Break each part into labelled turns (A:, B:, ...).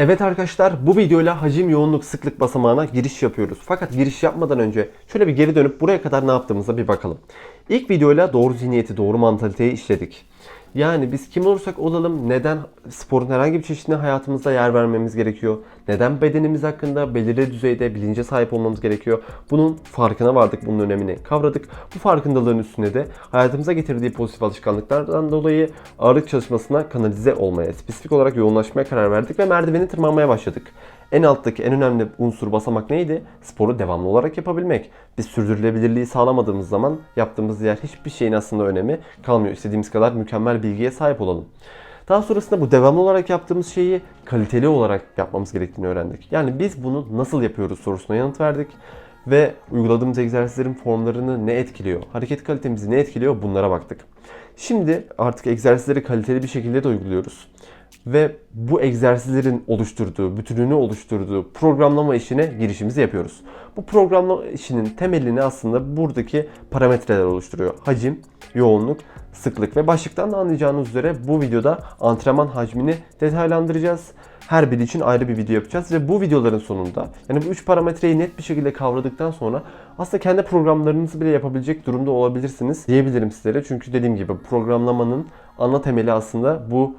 A: Evet arkadaşlar bu videoyla hacim yoğunluk sıklık basamağına giriş yapıyoruz. Fakat giriş yapmadan önce şöyle bir geri dönüp buraya kadar ne yaptığımıza bir bakalım. İlk videoyla doğru zihniyeti, doğru mantaliteyi işledik. Yani biz kim olursak olalım neden sporun herhangi bir çeşidine hayatımızda yer vermemiz gerekiyor? Neden bedenimiz hakkında belirli düzeyde bilince sahip olmamız gerekiyor? Bunun farkına vardık, bunun önemini kavradık. Bu farkındalığın üstüne de hayatımıza getirdiği pozitif alışkanlıklardan dolayı ağırlık çalışmasına kanalize olmaya, spesifik olarak yoğunlaşmaya karar verdik ve merdiveni tırmanmaya başladık. En alttaki en önemli unsur basamak neydi? Sporu devamlı olarak yapabilmek. Biz sürdürülebilirliği sağlamadığımız zaman yaptığımız diğer hiçbir şeyin aslında önemi kalmıyor. İstediğimiz kadar mükemmel bilgiye sahip olalım. Daha sonrasında bu devamlı olarak yaptığımız şeyi kaliteli olarak yapmamız gerektiğini öğrendik. Yani biz bunu nasıl yapıyoruz sorusuna yanıt verdik ve uyguladığımız egzersizlerin formlarını ne etkiliyor, hareket kalitemizi ne etkiliyor bunlara baktık. Şimdi artık egzersizleri kaliteli bir şekilde de uyguluyoruz ve bu egzersizlerin oluşturduğu, bütününü oluşturduğu programlama işine girişimizi yapıyoruz. Bu programlama işinin temelini aslında buradaki parametreler oluşturuyor. Hacim, yoğunluk, sıklık ve başlıktan da anlayacağınız üzere bu videoda antrenman hacmini detaylandıracağız. Her biri için ayrı bir video yapacağız ve bu videoların sonunda yani bu üç parametreyi net bir şekilde kavradıktan sonra aslında kendi programlarınızı bile yapabilecek durumda olabilirsiniz diyebilirim sizlere. Çünkü dediğim gibi programlamanın ana temeli aslında bu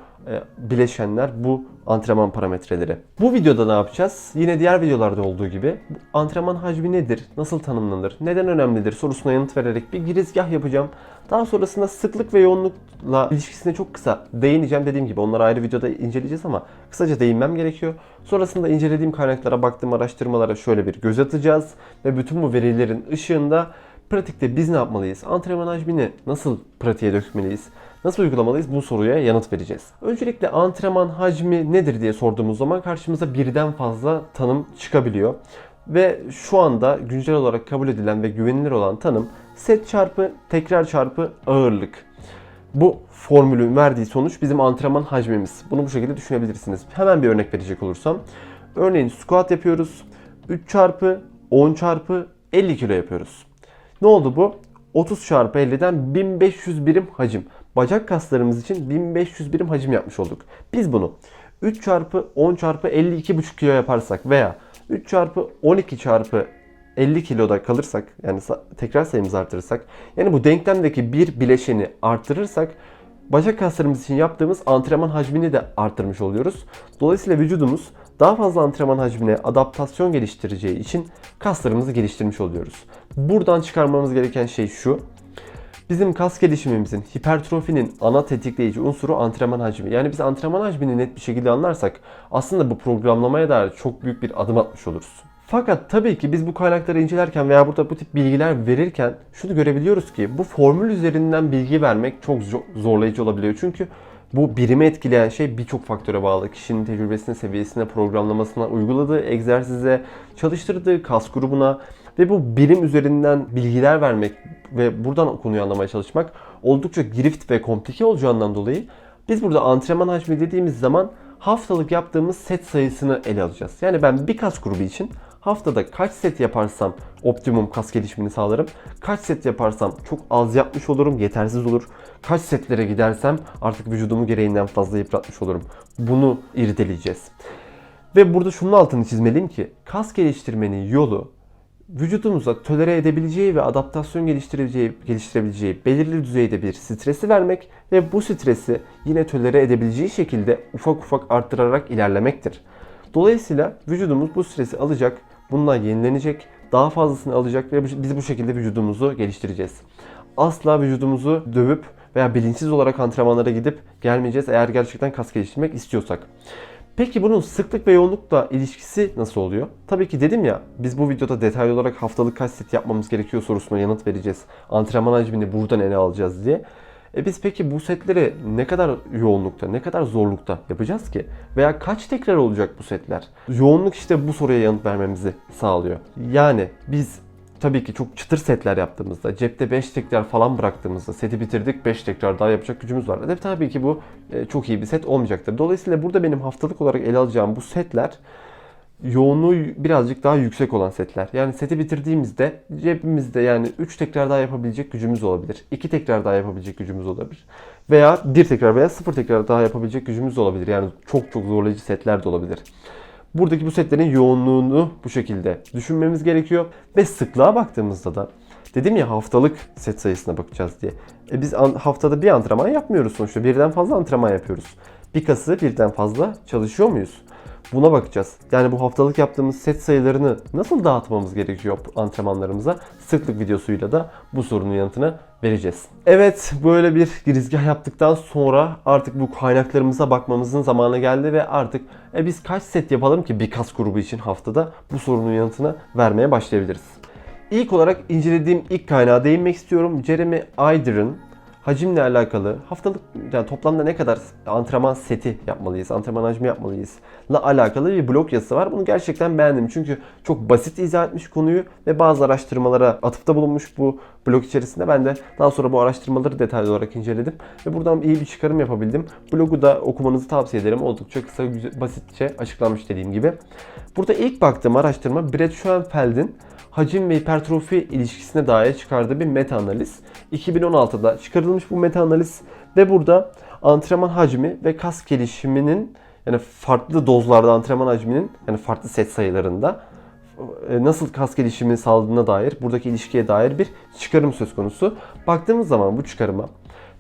A: bileşenler, bu antrenman parametreleri. Bu videoda ne yapacağız? Yine diğer videolarda olduğu gibi antrenman hacmi nedir? Nasıl tanımlanır? Neden önemlidir? sorusuna yanıt vererek bir girizgah yapacağım. Daha sonrasında sıklık ve yoğunlukla ilişkisine çok kısa değineceğim. Dediğim gibi onları ayrı videoda inceleyeceğiz ama kısaca değinmem gerekiyor. Sonrasında incelediğim kaynaklara, baktığım araştırmalara şöyle bir göz atacağız ve bütün bu verilerin ışığında pratikte biz ne yapmalıyız? Antrenman hacmini nasıl pratiğe dökmeliyiz? Nasıl uygulamalıyız? Bu soruya yanıt vereceğiz. Öncelikle antrenman hacmi nedir diye sorduğumuz zaman karşımıza birden fazla tanım çıkabiliyor. Ve şu anda güncel olarak kabul edilen ve güvenilir olan tanım set çarpı tekrar çarpı ağırlık. Bu formülün verdiği sonuç bizim antrenman hacmimiz. Bunu bu şekilde düşünebilirsiniz. Hemen bir örnek verecek olursam. Örneğin squat yapıyoruz. 3 çarpı 10 çarpı 50 kilo yapıyoruz. Ne oldu bu? 30 çarpı 50'den 1500 birim hacim. Bacak kaslarımız için 1500 birim hacim yapmış olduk. Biz bunu 3 çarpı 10 çarpı 52,5 kilo yaparsak veya 3 çarpı 12 çarpı 50 kiloda kalırsak yani tekrar sayımızı artırırsak yani bu denklemdeki bir bileşeni artırırsak bacak kaslarımız için yaptığımız antrenman hacmini de arttırmış oluyoruz. Dolayısıyla vücudumuz daha fazla antrenman hacmine adaptasyon geliştireceği için kaslarımızı geliştirmiş oluyoruz. Buradan çıkarmamız gereken şey şu. Bizim kas gelişimimizin, hipertrofinin ana tetikleyici unsuru antrenman hacmi. Yani biz antrenman hacmini net bir şekilde anlarsak aslında bu programlamaya dair çok büyük bir adım atmış oluruz. Fakat tabii ki biz bu kaynakları incelerken veya burada bu tip bilgiler verirken şunu görebiliyoruz ki bu formül üzerinden bilgi vermek çok zorlayıcı olabiliyor. Çünkü bu birimi etkileyen şey birçok faktöre bağlı. Kişinin tecrübesine, seviyesine, programlamasına, uyguladığı egzersize, çalıştırdığı kas grubuna ve bu birim üzerinden bilgiler vermek ve buradan konuyu anlamaya çalışmak oldukça girift ve komplike olacağından dolayı biz burada antrenman hacmi dediğimiz zaman haftalık yaptığımız set sayısını ele alacağız. Yani ben bir kas grubu için haftada kaç set yaparsam optimum kas gelişimini sağlarım. Kaç set yaparsam çok az yapmış olurum, yetersiz olur. Kaç setlere gidersem artık vücudumu gereğinden fazla yıpratmış olurum. Bunu irdeleyeceğiz. Ve burada şunun altını çizmeliyim ki kas geliştirmenin yolu vücudumuza tolere edebileceği ve adaptasyon geliştirebileceği, geliştirebileceği belirli düzeyde bir stresi vermek ve bu stresi yine tolere edebileceği şekilde ufak ufak arttırarak ilerlemektir. Dolayısıyla vücudumuz bu stresi alacak, bundan yenilenecek, daha fazlasını alacak ve biz bu şekilde vücudumuzu geliştireceğiz. Asla vücudumuzu dövüp veya bilinçsiz olarak antrenmanlara gidip gelmeyeceğiz eğer gerçekten kas geliştirmek istiyorsak. Peki bunun sıklık ve yoğunlukla ilişkisi nasıl oluyor? Tabii ki dedim ya biz bu videoda detaylı olarak haftalık kaç set yapmamız gerekiyor sorusuna yanıt vereceğiz. Antrenman hacmini buradan ele alacağız diye. E biz peki bu setleri ne kadar yoğunlukta, ne kadar zorlukta yapacağız ki? Veya kaç tekrar olacak bu setler? Yoğunluk işte bu soruya yanıt vermemizi sağlıyor. Yani biz tabii ki çok çıtır setler yaptığımızda, cepte 5 tekrar falan bıraktığımızda, seti bitirdik 5 tekrar daha yapacak gücümüz var. Tabii, tabii ki bu e, çok iyi bir set olmayacaktır. Dolayısıyla burada benim haftalık olarak ele alacağım bu setler yoğunluğu birazcık daha yüksek olan setler. Yani seti bitirdiğimizde cebimizde yani 3 tekrar daha yapabilecek gücümüz olabilir. 2 tekrar daha yapabilecek gücümüz olabilir. Veya 1 tekrar veya 0 tekrar daha yapabilecek gücümüz olabilir. Yani çok çok zorlayıcı setler de olabilir. Buradaki bu setlerin yoğunluğunu bu şekilde düşünmemiz gerekiyor. Ve sıklığa baktığımızda da dedim ya haftalık set sayısına bakacağız diye. E biz haftada bir antrenman yapmıyoruz sonuçta. Birden fazla antrenman yapıyoruz. Bir kası birden fazla çalışıyor muyuz? Buna bakacağız. Yani bu haftalık yaptığımız set sayılarını nasıl dağıtmamız gerekiyor antrenmanlarımıza? Sıklık videosuyla da bu sorunun yanıtını vereceğiz. Evet böyle bir girizgah yaptıktan sonra artık bu kaynaklarımıza bakmamızın zamanı geldi ve artık e, biz kaç set yapalım ki bir kas grubu için haftada bu sorunun yanıtını vermeye başlayabiliriz. İlk olarak incelediğim ilk kaynağa değinmek istiyorum. Jeremy Ider'ın hacimle alakalı haftalık yani toplamda ne kadar antrenman seti yapmalıyız, antrenman hacmi yapmalıyız la alakalı bir blog yazısı var. Bunu gerçekten beğendim çünkü çok basit izah etmiş konuyu ve bazı araştırmalara atıfta bulunmuş bu blog içerisinde. Ben de daha sonra bu araştırmaları detaylı olarak inceledim ve buradan iyi bir çıkarım yapabildim. Blogu da okumanızı tavsiye ederim. Oldukça kısa, basitçe açıklanmış dediğim gibi. Burada ilk baktığım araştırma Brett Schoenfeld'in hacim ve hipertrofi ilişkisine dair çıkardığı bir meta analiz. 2016'da çıkarılmış bu meta analiz ve burada antrenman hacmi ve kas gelişiminin yani farklı dozlarda antrenman hacminin yani farklı set sayılarında e, nasıl kas gelişimi sağladığına dair, buradaki ilişkiye dair bir çıkarım söz konusu. Baktığımız zaman bu çıkarıma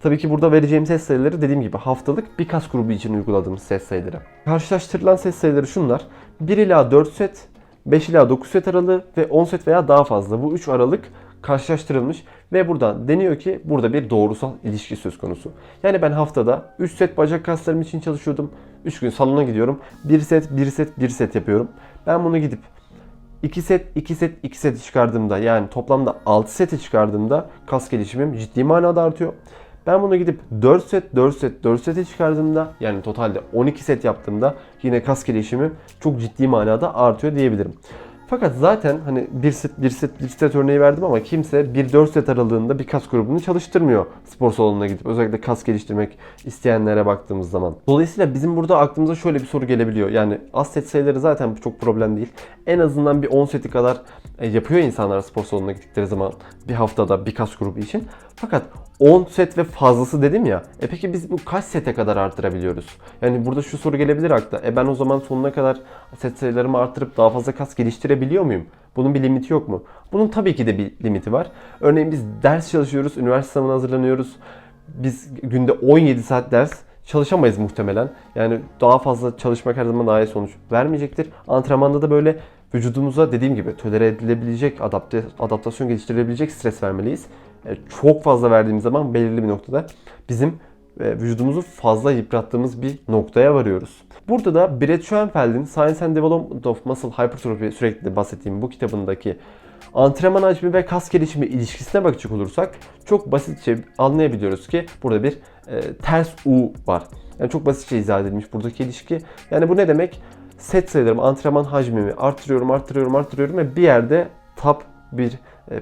A: Tabii ki burada vereceğim ses sayıları dediğim gibi haftalık bir kas grubu için uyguladığımız ses sayıları. Karşılaştırılan ses sayıları şunlar. 1 ila 4 set, 5 ila 9 set aralığı ve 10 set veya daha fazla. Bu 3 aralık karşılaştırılmış ve buradan deniyor ki burada bir doğrusal ilişki söz konusu. Yani ben haftada 3 set bacak kaslarım için çalışıyordum. 3 gün salona gidiyorum. 1 set, 1 set, 1 set yapıyorum. Ben bunu gidip 2 set, 2 set, 2 seti çıkardığımda yani toplamda 6 seti çıkardığımda kas gelişimim ciddi manada artıyor. Ben bunu gidip 4 set, 4 set, 4 sete çıkardığımda yani totalde 12 set yaptığımda yine kas gelişimi çok ciddi manada artıyor diyebilirim. Fakat zaten hani bir set, bir set, bir set örneği verdim ama kimse 1-4 set aralığında bir kas grubunu çalıştırmıyor spor salonuna gidip. Özellikle kas geliştirmek isteyenlere baktığımız zaman. Dolayısıyla bizim burada aklımıza şöyle bir soru gelebiliyor. Yani az set sayıları zaten çok problem değil. En azından bir 10 seti kadar e, yapıyor insanlar spor salonuna gittikleri zaman bir haftada bir kas grubu için. Fakat 10 set ve fazlası dedim ya. E peki biz bu kaç sete kadar arttırabiliyoruz? Yani burada şu soru gelebilir akla. E ben o zaman sonuna kadar set sayılarımı arttırıp daha fazla kas geliştirebiliyor muyum? Bunun bir limiti yok mu? Bunun tabii ki de bir limiti var. Örneğin biz ders çalışıyoruz, üniversite sınavına hazırlanıyoruz. Biz günde 17 saat ders çalışamayız muhtemelen. Yani daha fazla çalışmak her zaman daha iyi sonuç vermeyecektir. Antrenmanda da böyle vücudumuza dediğim gibi tolere edilebilecek, adapte, adaptasyon geliştirilebilecek stres vermeliyiz. E, çok fazla verdiğimiz zaman belirli bir noktada bizim e, vücudumuzu fazla yıprattığımız bir noktaya varıyoruz. Burada da Brett Schoenfeld'in Science and Development of Muscle Hypertrophy sürekli bahsettiğim bu kitabındaki antrenman hacmi ve kas gelişimi ilişkisine bakacak olursak çok basitçe anlayabiliyoruz ki burada bir e, ters U var. Yani çok basitçe izah edilmiş buradaki ilişki. Yani bu ne demek? Set sayılarımı, antrenman hacmimi arttırıyorum, arttırıyorum, arttırıyorum ve bir yerde top bir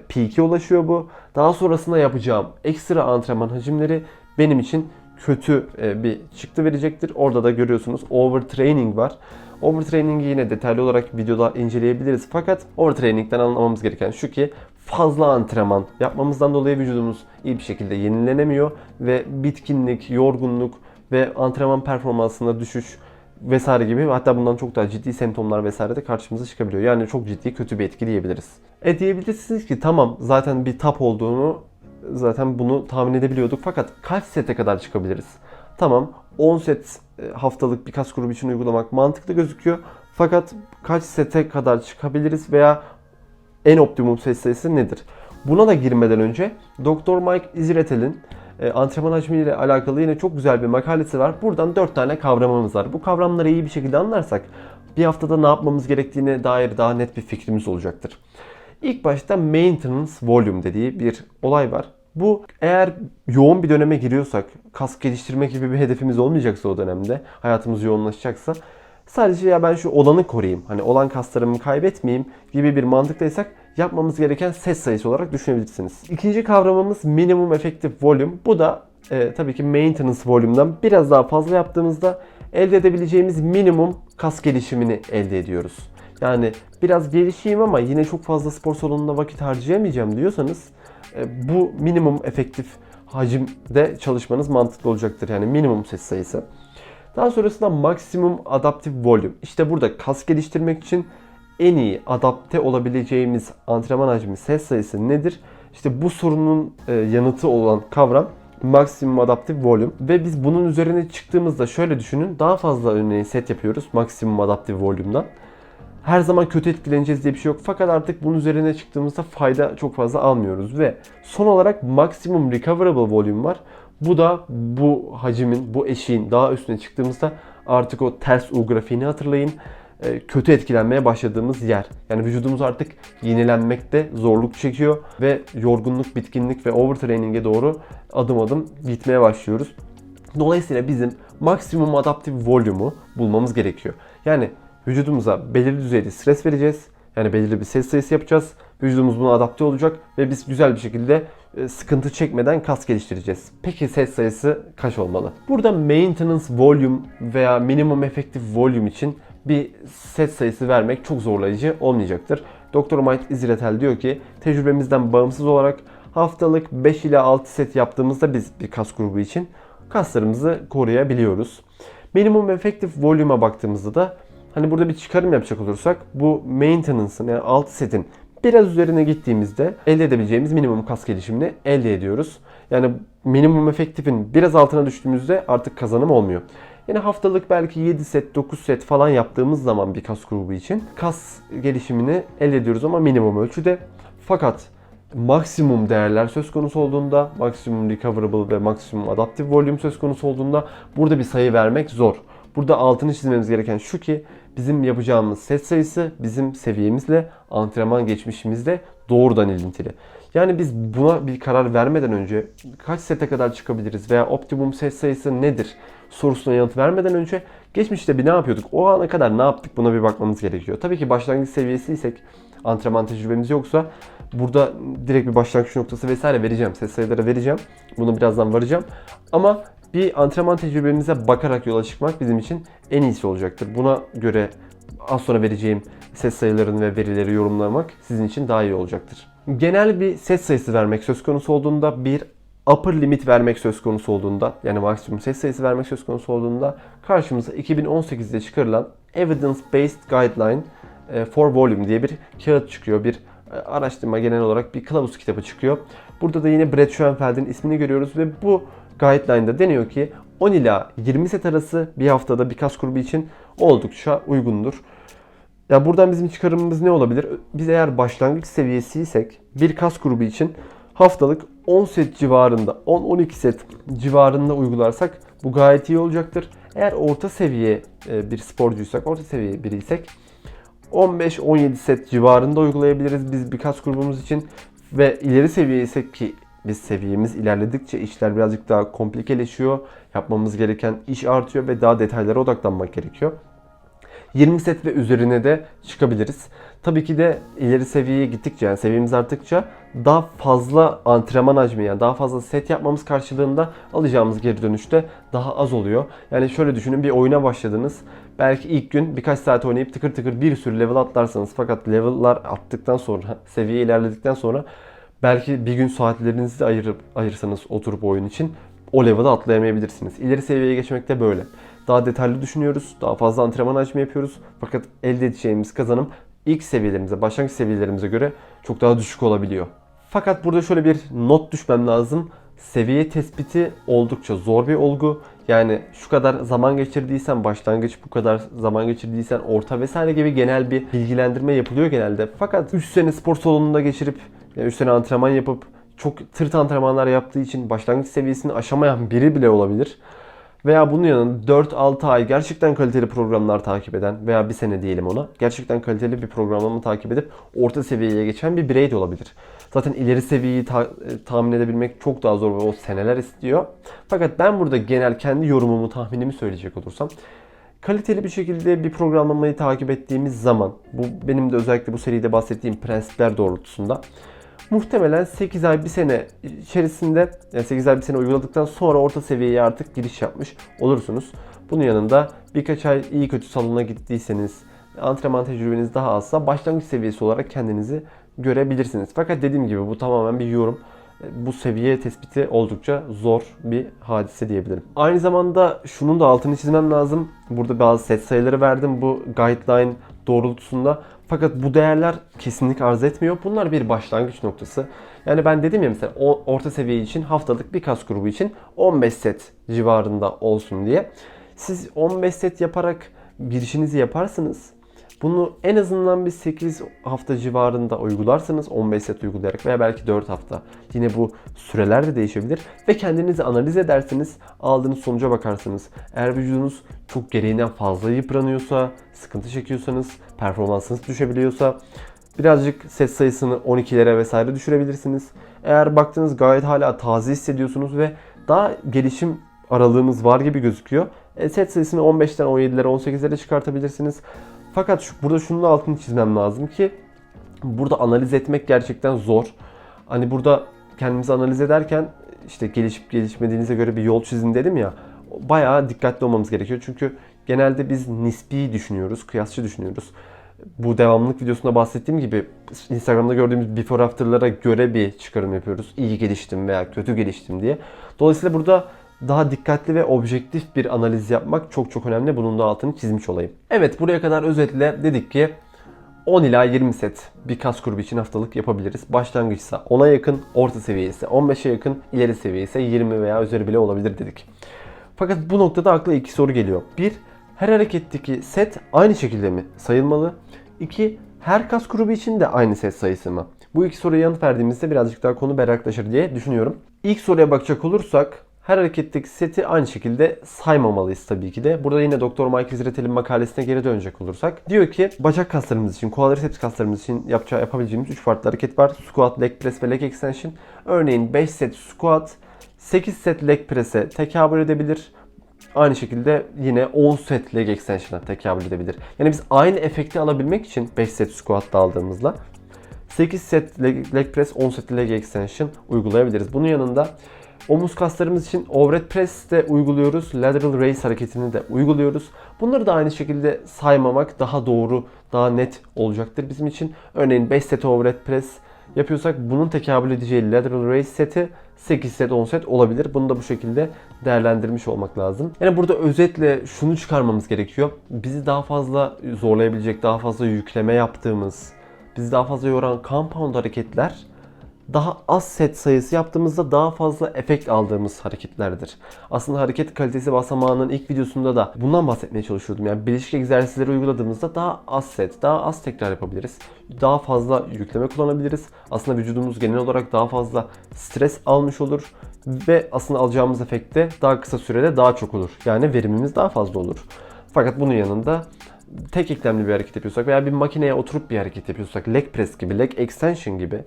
A: peak'e ulaşıyor bu. Daha sonrasında yapacağım ekstra antrenman hacimleri benim için kötü e, bir çıktı verecektir. Orada da görüyorsunuz overtraining var. Overtraining'i yine detaylı olarak videoda inceleyebiliriz. Fakat overtraining'den anlamamız gereken şu ki fazla antrenman yapmamızdan dolayı vücudumuz iyi bir şekilde yenilenemiyor ve bitkinlik, yorgunluk ve antrenman performansında düşüş vesaire gibi hatta bundan çok daha ciddi semptomlar vesaire de karşımıza çıkabiliyor. Yani çok ciddi kötü bir etki diyebiliriz. E diyebilirsiniz ki tamam zaten bir tap olduğunu zaten bunu tahmin edebiliyorduk fakat kaç sete kadar çıkabiliriz? Tamam 10 set e, haftalık bir kas grubu için uygulamak mantıklı gözüküyor. Fakat kaç sete kadar çıkabiliriz veya en optimum set sayısı nedir? Buna da girmeden önce Dr. Mike Izretel'in e, antrenman hacmi ile alakalı yine çok güzel bir makalesi var. Buradan 4 tane kavramımız var. Bu kavramları iyi bir şekilde anlarsak bir haftada ne yapmamız gerektiğine dair daha net bir fikrimiz olacaktır. İlk başta maintenance volume dediği bir olay var. Bu eğer yoğun bir döneme giriyorsak, kas geliştirme gibi bir hedefimiz olmayacaksa o dönemde, hayatımız yoğunlaşacaksa sadece ya ben şu olanı koruyayım, hani olan kaslarımı kaybetmeyeyim gibi bir mantıktaysak yapmamız gereken set sayısı olarak düşünebilirsiniz. İkinci kavramımız minimum effective volume. Bu da e, tabii ki maintenance volume'dan biraz daha fazla yaptığımızda elde edebileceğimiz minimum kas gelişimini elde ediyoruz. Yani biraz gelişeyim ama yine çok fazla spor salonunda vakit harcayamayacağım diyorsanız e, bu minimum efektif hacimde çalışmanız mantıklı olacaktır. Yani minimum set sayısı. Daha sonrasında maksimum adaptif volüm. İşte burada kas geliştirmek için en iyi adapte olabileceğimiz antrenman hacmi set sayısı nedir? İşte bu sorunun e, yanıtı olan kavram maksimum adaptif volüm ve biz bunun üzerine çıktığımızda şöyle düşünün daha fazla örneğin set yapıyoruz maksimum adaptif volümden. Her zaman kötü etkileneceğiz diye bir şey yok. Fakat artık bunun üzerine çıktığımızda fayda çok fazla almıyoruz ve son olarak maksimum recoverable volüm var. Bu da bu hacimin, bu eşiğin daha üstüne çıktığımızda artık o ters U grafiğini hatırlayın. E, Kötü etkilenmeye başladığımız yer. Yani vücudumuz artık yenilenmekte zorluk çekiyor ve yorgunluk, bitkinlik ve overtraining'e doğru adım adım gitmeye başlıyoruz. Dolayısıyla bizim maksimum adaptif volümü bulmamız gerekiyor. Yani vücudumuza belirli düzeyde stres vereceğiz. Yani belirli bir ses sayısı yapacağız. Vücudumuz buna adapte olacak ve biz güzel bir şekilde e, sıkıntı çekmeden kas geliştireceğiz. Peki ses sayısı kaç olmalı? Burada maintenance volume veya minimum effective volume için bir set sayısı vermek çok zorlayıcı olmayacaktır. Dr. Mike İzretel diyor ki tecrübemizden bağımsız olarak haftalık 5 ila 6 set yaptığımızda biz bir kas grubu için kaslarımızı koruyabiliyoruz. Minimum effective volume'a baktığımızda da hani burada bir çıkarım yapacak olursak bu maintenance'ın yani 6 setin biraz üzerine gittiğimizde elde edebileceğimiz minimum kas gelişimini elde ediyoruz. Yani minimum efektifin biraz altına düştüğümüzde artık kazanım olmuyor. Yani haftalık belki 7 set, 9 set falan yaptığımız zaman bir kas grubu için kas gelişimini elde ediyoruz ama minimum ölçüde. Fakat maksimum değerler söz konusu olduğunda, maksimum recoverable ve maksimum adaptive volume söz konusu olduğunda burada bir sayı vermek zor. Burada altını çizmemiz gereken şu ki bizim yapacağımız set sayısı bizim seviyemizle, antrenman geçmişimizle doğrudan ilintili. Yani biz buna bir karar vermeden önce kaç sete kadar çıkabiliriz veya optimum set sayısı nedir sorusuna yanıt vermeden önce geçmişte bir ne yapıyorduk, o ana kadar ne yaptık buna bir bakmamız gerekiyor. Tabii ki başlangıç seviyesiysek, antrenman tecrübemiz yoksa burada direkt bir başlangıç noktası vesaire vereceğim. Set sayıları vereceğim. Bunu birazdan varacağım. Ama bir antrenman tecrübemize bakarak yola çıkmak bizim için en iyisi olacaktır. Buna göre az sonra vereceğim ses sayılarını ve verileri yorumlamak sizin için daha iyi olacaktır. Genel bir ses sayısı vermek söz konusu olduğunda bir upper limit vermek söz konusu olduğunda yani maksimum ses sayısı vermek söz konusu olduğunda karşımıza 2018'de çıkarılan Evidence Based Guideline e, for Volume diye bir kağıt çıkıyor. Bir e, araştırma genel olarak bir kılavuz kitabı çıkıyor. Burada da yine Brett Schoenfeld'in ismini görüyoruz ve bu guideline'da deniyor ki 10 ila 20 set arası bir haftada bir kas grubu için oldukça uygundur. Ya buradan bizim çıkarımımız ne olabilir? Biz eğer başlangıç seviyesiysek bir kas grubu için haftalık 10 set civarında, 10-12 set civarında uygularsak bu gayet iyi olacaktır. Eğer orta seviye e, bir sporcuysak, orta seviye biriysek 15-17 set civarında uygulayabiliriz biz bir kas grubumuz için ve ileri seviyeysek ki biz seviyemiz ilerledikçe işler birazcık daha komplikeleşiyor. Yapmamız gereken iş artıyor ve daha detaylara odaklanmak gerekiyor. 20 set ve üzerine de çıkabiliriz. Tabii ki de ileri seviyeye gittikçe yani seviyemiz arttıkça daha fazla antrenman hacmi yani daha fazla set yapmamız karşılığında alacağımız geri dönüşte daha az oluyor. Yani şöyle düşünün bir oyuna başladınız. Belki ilk gün birkaç saat oynayıp tıkır tıkır bir sürü level atlarsanız fakat level'lar attıktan sonra seviye ilerledikten sonra belki bir gün saatlerinizi ayırıp ayırsanız oturup oyun için o level'ı atlayamayabilirsiniz. İleri seviyeye geçmek de böyle. Daha detaylı düşünüyoruz. Daha fazla antrenman hacmi yapıyoruz. Fakat elde edeceğimiz kazanım ilk seviyelerimize, başlangıç seviyelerimize göre çok daha düşük olabiliyor. Fakat burada şöyle bir not düşmem lazım. Seviye tespiti oldukça zor bir olgu. Yani şu kadar zaman geçirdiysen başlangıç, bu kadar zaman geçirdiysen orta vesaire gibi genel bir bilgilendirme yapılıyor genelde. Fakat 3 sene spor salonunda geçirip, 3 sene antrenman yapıp çok tırt antrenmanlar yaptığı için başlangıç seviyesini aşamayan biri bile olabilir. Veya bunun yanında 4-6 ay gerçekten kaliteli programlar takip eden veya bir sene diyelim ona gerçekten kaliteli bir programlama takip edip orta seviyeye geçen bir birey de olabilir. Zaten ileri seviyeyi ta- e, tahmin edebilmek çok daha zor ve o seneler istiyor. Fakat ben burada genel kendi yorumumu, tahminimi söyleyecek olursam kaliteli bir şekilde bir programlamayı takip ettiğimiz zaman bu benim de özellikle bu seride bahsettiğim prensipler doğrultusunda muhtemelen 8 ay bir sene içerisinde yani 8 ay bir sene uyguladıktan sonra orta seviyeye artık giriş yapmış olursunuz. Bunun yanında birkaç ay iyi kötü salona gittiyseniz antrenman tecrübeniz daha azsa başlangıç seviyesi olarak kendinizi görebilirsiniz. Fakat dediğim gibi bu tamamen bir yorum. Bu seviye tespiti oldukça zor bir hadise diyebilirim. Aynı zamanda şunun da altını çizmem lazım. Burada bazı set sayıları verdim bu guideline doğrultusunda. Fakat bu değerler kesinlik arz etmiyor. Bunlar bir başlangıç noktası. Yani ben dedim ya mesela orta seviye için haftalık bir kas grubu için 15 set civarında olsun diye. Siz 15 set yaparak girişinizi yaparsınız. Bunu en azından bir 8 hafta civarında uygularsanız 15 set uygulayarak veya belki 4 hafta. Yine bu süreler de değişebilir. Ve kendinizi analiz edersiniz. Aldığınız sonuca bakarsınız. Eğer vücudunuz çok gereğinden fazla yıpranıyorsa, sıkıntı çekiyorsanız, performansınız düşebiliyorsa birazcık set sayısını 12'lere vesaire düşürebilirsiniz. Eğer baktınız gayet hala taze hissediyorsunuz ve daha gelişim aralığınız var gibi gözüküyor. E, set sayısını 15'ten 17'lere 18'lere çıkartabilirsiniz. Fakat şu, burada şunun altını çizmem lazım ki burada analiz etmek gerçekten zor. Hani burada kendimizi analiz ederken işte gelişip gelişmediğinize göre bir yol çizin dedim ya. Bayağı dikkatli olmamız gerekiyor. Çünkü genelde biz nispi düşünüyoruz, kıyasçı düşünüyoruz. Bu devamlılık videosunda bahsettiğim gibi Instagram'da gördüğümüz before after'lara göre bir çıkarım yapıyoruz. İyi geliştim veya kötü geliştim diye. Dolayısıyla burada daha dikkatli ve objektif bir analiz yapmak çok çok önemli. Bunun da altını çizmiş olayım. Evet buraya kadar özetle dedik ki 10 ila 20 set bir kas grubu için haftalık yapabiliriz. Başlangıçsa 10'a yakın, orta seviye ise 15'e yakın, ileri seviye ise 20 veya üzeri bile olabilir dedik. Fakat bu noktada akla iki soru geliyor. Bir, her hareketteki set aynı şekilde mi sayılmalı? İki, her kas grubu için de aynı set sayısı mı? Bu iki soruya yanıt verdiğimizde birazcık daha konu berraklaşır diye düşünüyorum. İlk soruya bakacak olursak her hareketteki seti aynı şekilde saymamalıyız tabii ki de. Burada yine Dr. Mike Izretel'in makalesine geri dönecek olursak. Diyor ki bacak kaslarımız için, quadriceps kaslarımız için yapacağı, yapabileceğimiz 3 farklı hareket var. Squat, leg press ve leg extension. Örneğin 5 set squat, 8 set leg press'e tekabül edebilir. Aynı şekilde yine 10 set leg extension'a tekabül edebilir. Yani biz aynı efekti alabilmek için 5 set squat'ta aldığımızda 8 set leg, leg press, 10 set leg extension uygulayabiliriz. Bunun yanında omuz kaslarımız için overhead press de uyguluyoruz. Lateral raise hareketini de uyguluyoruz. Bunları da aynı şekilde saymamak daha doğru, daha net olacaktır bizim için. Örneğin 5 set overhead press yapıyorsak bunun tekabül edeceği lateral raise seti 8 set 10 set olabilir. Bunu da bu şekilde değerlendirmiş olmak lazım. Yani burada özetle şunu çıkarmamız gerekiyor. Bizi daha fazla zorlayabilecek, daha fazla yükleme yaptığımız, bizi daha fazla yoran compound hareketler daha az set sayısı yaptığımızda daha fazla efekt aldığımız hareketlerdir. Aslında hareket kalitesi basamağının ilk videosunda da bundan bahsetmeye çalışıyordum. Yani bileşik egzersizleri uyguladığımızda daha az set, daha az tekrar yapabiliriz. Daha fazla yükleme kullanabiliriz. Aslında vücudumuz genel olarak daha fazla stres almış olur ve aslında alacağımız efekt de daha kısa sürede daha çok olur. Yani verimimiz daha fazla olur. Fakat bunun yanında tek eklemli bir hareket yapıyorsak veya bir makineye oturup bir hareket yapıyorsak leg press gibi, leg extension gibi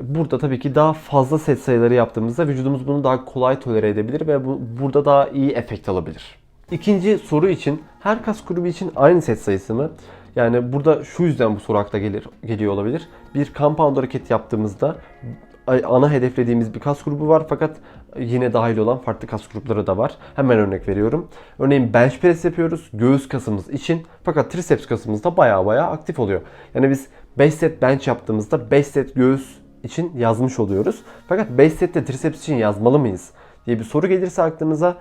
A: Burada tabii ki daha fazla set sayıları yaptığımızda vücudumuz bunu daha kolay tolere edebilir ve bu, burada daha iyi efekt alabilir. İkinci soru için her kas grubu için aynı set sayısı mı? Yani burada şu yüzden bu soru akla gelir, geliyor olabilir. Bir compound hareket yaptığımızda ana hedeflediğimiz bir kas grubu var fakat yine dahil olan farklı kas grupları da var. Hemen örnek veriyorum. Örneğin bench press yapıyoruz göğüs kasımız için fakat triceps kasımız da baya baya aktif oluyor. Yani biz 5 set bench yaptığımızda 5 set göğüs için yazmış oluyoruz. Fakat 5 sette triceps için yazmalı mıyız diye bir soru gelirse aklınıza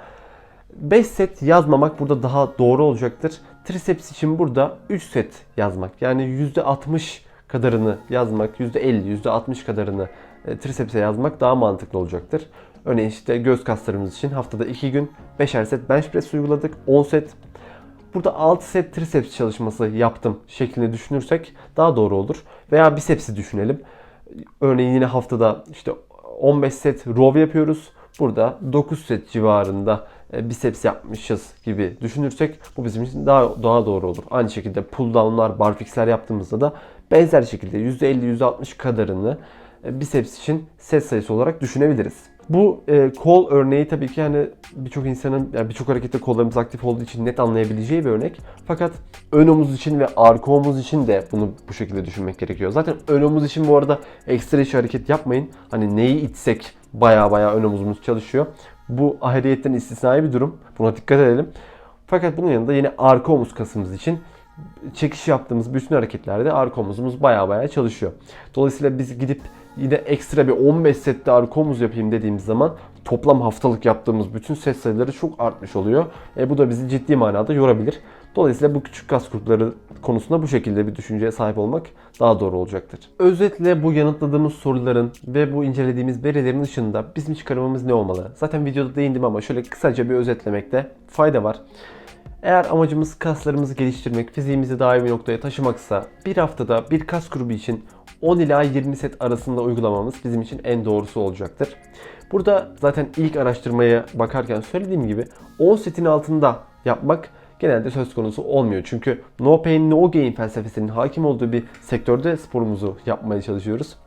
A: 5 set yazmamak burada daha doğru olacaktır. Triceps için burada 3 set yazmak yani %60 kadarını yazmak, %50, %60 kadarını e, triceps'e yazmak daha mantıklı olacaktır. Örneğin işte göğüs kaslarımız için haftada 2 gün 5'er set bench press uyguladık. 10 set Burada 6 set triceps çalışması yaptım şeklinde düşünürsek daha doğru olur. Veya bisepsi düşünelim. Örneğin yine haftada işte 15 set row yapıyoruz. Burada 9 set civarında e, biceps yapmışız gibi düşünürsek bu bizim için daha daha doğru olur. Aynı şekilde pull down'lar, barfix'ler yaptığımızda da benzer şekilde %50-%60 kadarını e, biceps için set sayısı olarak düşünebiliriz. Bu e, kol örneği tabii ki hani birçok insanın yani birçok harekette kollarımız aktif olduğu için net anlayabileceği bir örnek. Fakat ön omuz için ve arka omuz için de bunu bu şekilde düşünmek gerekiyor. Zaten ön omuz için bu arada ekstra hiç hareket yapmayın. Hani neyi itsek baya baya ön omuzumuz çalışıyor. Bu ayrıyetten istisnai bir durum. Buna dikkat edelim. Fakat bunun yanında yine arka omuz kasımız için çekiş yaptığımız bütün hareketlerde arka omuzumuz baya baya çalışıyor. Dolayısıyla biz gidip yine ekstra bir 15 sette arka omuz yapayım dediğimiz zaman toplam haftalık yaptığımız bütün set sayıları çok artmış oluyor. E, bu da bizi ciddi manada yorabilir. Dolayısıyla bu küçük kas grupları konusunda bu şekilde bir düşünceye sahip olmak daha doğru olacaktır. Özetle bu yanıtladığımız soruların ve bu incelediğimiz verilerin dışında bizim çıkarımımız ne olmalı? Zaten videoda değindim ama şöyle kısaca bir özetlemekte fayda var. Eğer amacımız kaslarımızı geliştirmek, fiziğimizi daha iyi bir noktaya taşımaksa bir haftada bir kas grubu için 10 ila 20 set arasında uygulamamız bizim için en doğrusu olacaktır. Burada zaten ilk araştırmaya bakarken söylediğim gibi 10 setin altında yapmak genelde söz konusu olmuyor. Çünkü no pain no gain felsefesinin hakim olduğu bir sektörde sporumuzu yapmaya çalışıyoruz.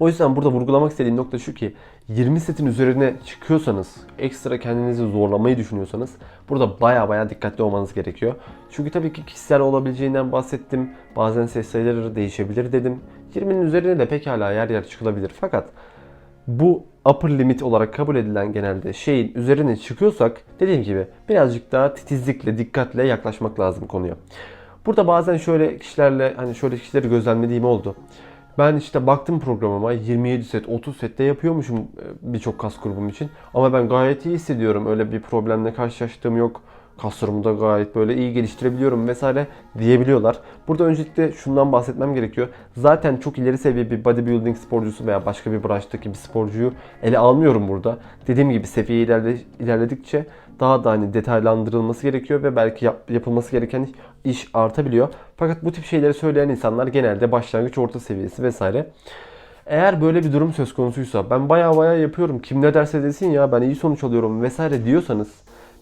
A: O yüzden burada vurgulamak istediğim nokta şu ki 20 setin üzerine çıkıyorsanız, ekstra kendinizi zorlamayı düşünüyorsanız burada baya baya dikkatli olmanız gerekiyor. Çünkü tabii ki kişisel olabileceğinden bahsettim. Bazen ses sayıları değişebilir dedim. 20'nin üzerine de pekala yer yer çıkılabilir. Fakat bu upper limit olarak kabul edilen genelde şeyin üzerine çıkıyorsak dediğim gibi birazcık daha titizlikle, dikkatle yaklaşmak lazım konuya. Burada bazen şöyle kişilerle hani şöyle kişileri gözlemlediğim oldu. Ben işte baktım programıma 27 set, 30 sette yapıyormuşum e, birçok kas grubum için. Ama ben gayet iyi hissediyorum. Öyle bir problemle karşılaştığım yok. Kaslarımı da gayet böyle iyi geliştirebiliyorum vesaire diyebiliyorlar. Burada öncelikle şundan bahsetmem gerekiyor. Zaten çok ileri seviye bir bodybuilding sporcusu veya başka bir branştaki bir sporcuyu ele almıyorum burada. Dediğim gibi seviye ilerle, ilerledikçe daha da hani detaylandırılması gerekiyor ve belki yap, yapılması gereken iş artabiliyor. Fakat bu tip şeyleri söyleyen insanlar genelde başlangıç orta seviyesi vesaire. Eğer böyle bir durum söz konusuysa ben baya baya yapıyorum kim ne derse desin ya ben iyi sonuç alıyorum vesaire diyorsanız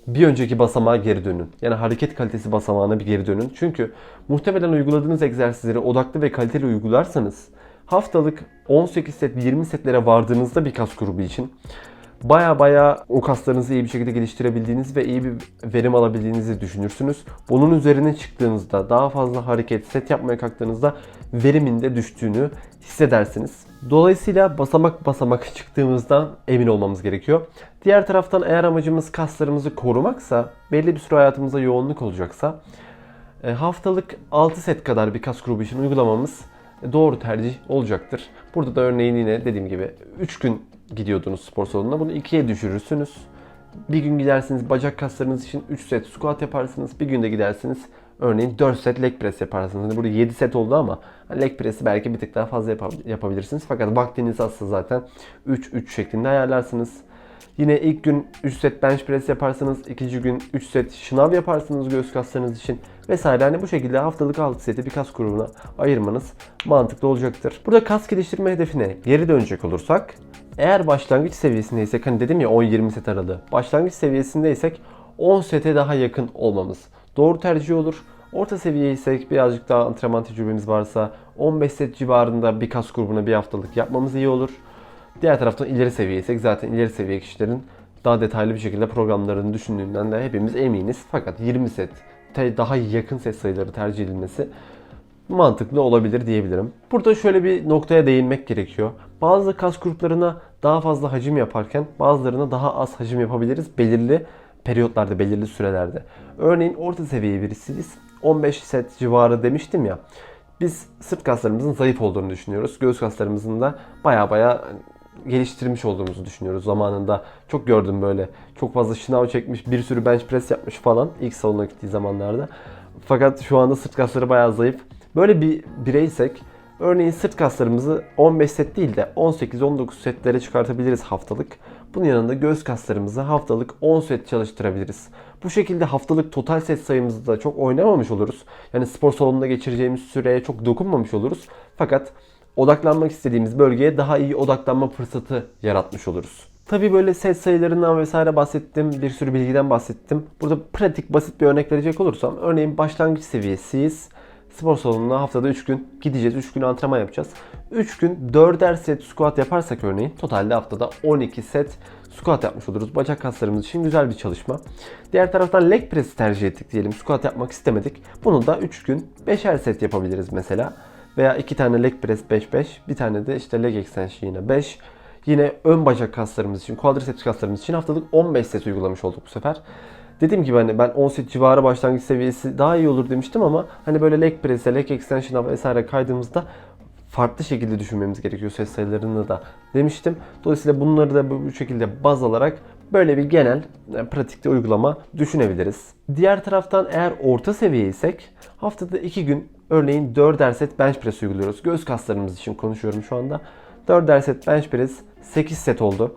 A: bir önceki basamağa geri dönün. Yani hareket kalitesi basamağına bir geri dönün. Çünkü muhtemelen uyguladığınız egzersizleri odaklı ve kaliteli uygularsanız haftalık 18 set 20 setlere vardığınızda bir kas grubu için baya baya o kaslarınızı iyi bir şekilde geliştirebildiğiniz ve iyi bir verim alabildiğinizi düşünürsünüz. Bunun üzerine çıktığınızda daha fazla hareket set yapmaya kalktığınızda verimin de düştüğünü hissedersiniz. Dolayısıyla basamak basamak çıktığımızdan emin olmamız gerekiyor. Diğer taraftan eğer amacımız kaslarımızı korumaksa, belli bir süre hayatımızda yoğunluk olacaksa e, haftalık 6 set kadar bir kas grubu için uygulamamız doğru tercih olacaktır. Burada da örneğin yine dediğim gibi 3 gün gidiyordunuz spor salonuna bunu 2'ye düşürürsünüz. Bir gün gidersiniz bacak kaslarınız için 3 set squat yaparsınız. Bir günde gidersiniz örneğin 4 set leg press yaparsınız. Hani burada 7 set oldu ama leg press'i belki bir tık daha fazla yapabilirsiniz. Fakat vaktiniz azsa zaten 3-3 şeklinde ayarlarsınız. Yine ilk gün 3 set bench press yaparsınız. ikinci gün 3 set şınav yaparsınız göğüs kaslarınız için vesaire. Hani bu şekilde haftalık 6 seti bir kas grubuna ayırmanız mantıklı olacaktır. Burada kas geliştirme hedefine geri dönecek olursak eğer başlangıç seviyesindeysek hani dedim ya 10-20 set aralığı. Başlangıç seviyesindeysek 10 sete daha yakın olmamız doğru tercih olur. Orta seviye ise birazcık daha antrenman tecrübemiz varsa 15 set civarında bir kas grubuna bir haftalık yapmamız iyi olur. Diğer taraftan ileri seviye isek zaten ileri seviye kişilerin daha detaylı bir şekilde programlarını düşündüğünden de hepimiz eminiz. Fakat 20 set daha yakın set sayıları tercih edilmesi mantıklı olabilir diyebilirim. Burada şöyle bir noktaya değinmek gerekiyor. Bazı kas gruplarına daha fazla hacim yaparken bazılarına daha az hacim yapabiliriz belirli periyotlarda, belirli sürelerde. Örneğin orta seviye birisiyiz. 15 set civarı demiştim ya. Biz sırt kaslarımızın zayıf olduğunu düşünüyoruz. Göğüs kaslarımızın da baya baya geliştirmiş olduğumuzu düşünüyoruz zamanında. Çok gördüm böyle. Çok fazla şınav çekmiş, bir sürü bench press yapmış falan ilk salona gittiği zamanlarda. Fakat şu anda sırt kasları bayağı zayıf. Böyle bir bireysek örneğin sırt kaslarımızı 15 set değil de 18-19 setlere çıkartabiliriz haftalık. Bunun yanında göğüs kaslarımızı haftalık 10 set çalıştırabiliriz. Bu şekilde haftalık total set sayımızı da çok oynamamış oluruz. Yani spor salonunda geçireceğimiz süreye çok dokunmamış oluruz. Fakat odaklanmak istediğimiz bölgeye daha iyi odaklanma fırsatı yaratmış oluruz. Tabii böyle set sayılarından vesaire bahsettim. Bir sürü bilgiden bahsettim. Burada pratik basit bir örnek verecek olursam örneğin başlangıç seviyesiyiz. Spor salonuna haftada 3 gün gideceğiz. 3 gün antrenman yapacağız. 3 gün 4'er set squat yaparsak örneğin totalde haftada 12 set squat yapmış oluruz. Bacak kaslarımız için güzel bir çalışma. Diğer taraftan leg press tercih ettik diyelim. Squat yapmak istemedik. Bunu da 3 gün 5'er set yapabiliriz mesela. Veya 2 tane leg press 5-5. Bir tane de işte leg extension yine 5. Yine ön bacak kaslarımız için, quadriceps kaslarımız için haftalık 15 set uygulamış olduk bu sefer. Dediğim gibi hani ben 10 set civarı başlangıç seviyesi daha iyi olur demiştim ama hani böyle leg press'e, leg extension'a vesaire kaydığımızda farklı şekilde düşünmemiz gerekiyor ses sayılarını da demiştim. Dolayısıyla bunları da bu şekilde baz alarak böyle bir genel e, pratikte uygulama düşünebiliriz. Diğer taraftan eğer orta seviyeysek haftada 2 gün örneğin 4'er set bench press uyguluyoruz. Göğüs kaslarımız için konuşuyorum şu anda. 4'er set bench press 8 set oldu.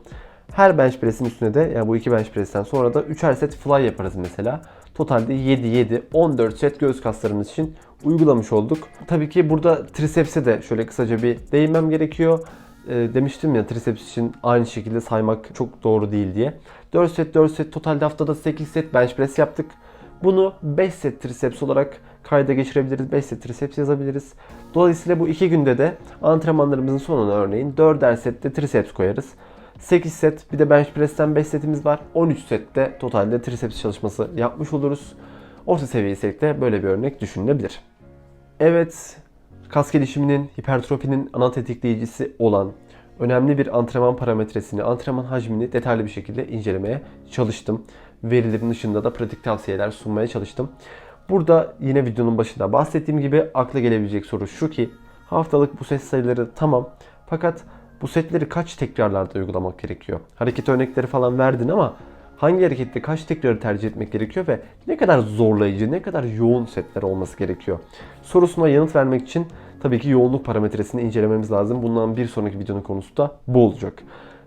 A: Her bench press'in üstüne de yani bu iki bench press'ten sonra da 3'er set fly yaparız mesela. Totalde 7 7 14 set göğüs kaslarımız için uygulamış olduk. Tabii ki burada triceps'e de şöyle kısaca bir değinmem gerekiyor. Ee, demiştim ya triceps için aynı şekilde saymak çok doğru değil diye. 4 set 4 set totalde haftada 8 set bench press yaptık. Bunu 5 set triceps olarak kayda geçirebiliriz. 5 set triceps yazabiliriz. Dolayısıyla bu 2 günde de antrenmanlarımızın sonuna örneğin 4'er sette triceps koyarız. 8 set bir de bench press'ten 5 setimiz var. 13 sette totalde triceps çalışması yapmış oluruz. Orta seviyeysek de böyle bir örnek düşünülebilir. Evet, kas gelişiminin, hipertrofinin ana tetikleyicisi olan önemli bir antrenman parametresini, antrenman hacmini detaylı bir şekilde incelemeye çalıştım. Verilerin dışında da pratik tavsiyeler sunmaya çalıştım. Burada yine videonun başında bahsettiğim gibi akla gelebilecek soru şu ki haftalık bu set sayıları tamam fakat bu setleri kaç tekrarlarda uygulamak gerekiyor? Hareket örnekleri falan verdin ama hangi harekette kaç tekrarı tercih etmek gerekiyor ve ne kadar zorlayıcı, ne kadar yoğun setler olması gerekiyor? Sorusuna yanıt vermek için tabii ki yoğunluk parametresini incelememiz lazım. Bundan bir sonraki videonun konusu da bu olacak.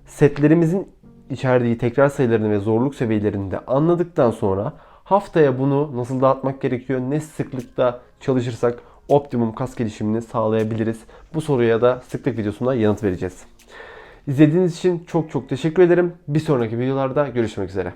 A: Setlerimizin içerdiği tekrar sayılarını ve zorluk seviyelerini de anladıktan sonra haftaya bunu nasıl dağıtmak gerekiyor, ne sıklıkta çalışırsak optimum kas gelişimini sağlayabiliriz. Bu soruya da sıklık videosunda yanıt vereceğiz. İzlediğiniz için çok çok teşekkür ederim. Bir sonraki videolarda görüşmek üzere.